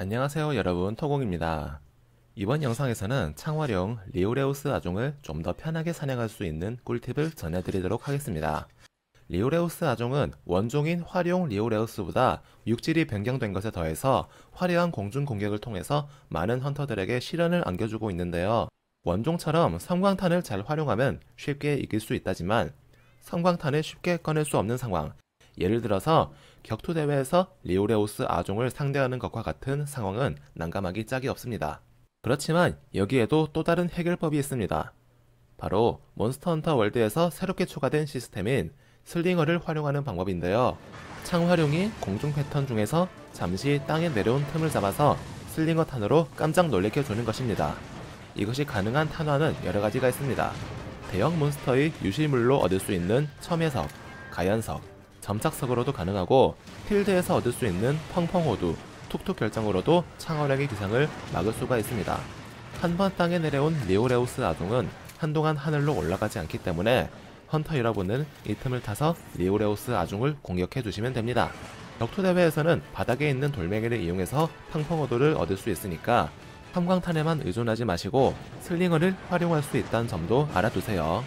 안녕하세요 여러분 토공입니다. 이번 영상에서는 창활용 리오레우스 아종을 좀 더 편하게 사냥할 수 있는 꿀팁을 전해드리도록 하겠습니다. 리오레우스 아종은 원종인 활용 리오레우스보다 육질이 변경된 것에 더해서 화려한 공중 공격을 통해서 많은 헌터들에게 시련을 안겨주고 있는데요. 원종처럼 섬광탄을 잘 활용하면 쉽게 이길 수 있다지만 섬광탄을 쉽게 꺼낼 수 없는 상황, 예를 들어서 격투 대회에서 리오레우스 아종을 상대하는 것과 같은 상황은 난감하기 짝이 없습니다. 그렇지만 여기에도 또 다른 해결법이 있습니다. 바로 몬스터 헌터 월드에서 새롭게 추가된 시스템인 슬링어를 활용하는 방법인데요. 창 활용이 공중 패턴 중에서 잠시 땅에 내려온 틈을 잡아서 슬링어 탄으로 깜짝 놀래켜 주는 것입니다. 이것이 가능한 탄화는 여러 가지가 있습니다. 대형 몬스터의 유실물로 얻을 수 있는 첨예석, 가연석, 점착석으로도 가능하고 필드에서 얻을 수 있는 펑펑호두, 툭툭 결정으로도 창활력의 기상을 막을 수가 있습니다. 한 번 땅에 내려온 리오레우스 아동은 한동안 하늘로 올라가지 않기 때문에 헌터 여러분은 이 틈을 타서 리오레우스 아중을 공격해 주시면 됩니다. 격투 대회에서는 바닥에 있는 돌멩이를 이용해서 팡펑호도를 얻을 수 있으니까 삼광탄에만 의존하지 마시고 슬링어를 활용할 수 있다는 점도 알아두세요.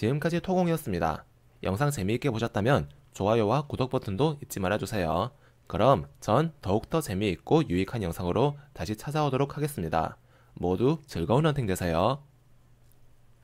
지금까지 토공이었습니다. 영상 재미있게 보셨다면 좋아요와 구독 버튼도 잊지 말아주세요. 그럼 전 더욱더 재미있고 유익한 영상으로 다시 찾아오도록 하겠습니다. 모두 즐거운 헌팅 되세요.